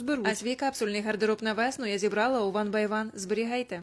розберуть. А свій капсульний гардероб на весну я зібрала у by One. Зберігайте.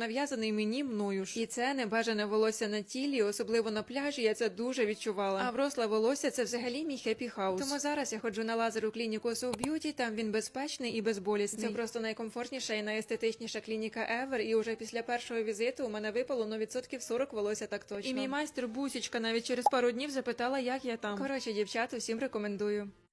нав'язаний мені мною ж. І це небажане волосся на тілі, особливо на пляжі. Я це дуже відчувала. А вросле волосся це взагалі мій хеппі хаус. Тому зараз я ходжу на лазеру клініку So Beauty, Там він безпечний і безболісний. Це просто найкомфортніша і найестетичніша клініка ever. І уже після першого візиту у мене випало ну відсотків 40 волосся так точно. І мій майстер Бусічка навіть через пару днів запитала, як я там. Коротше, дівчат, усім рекомендую.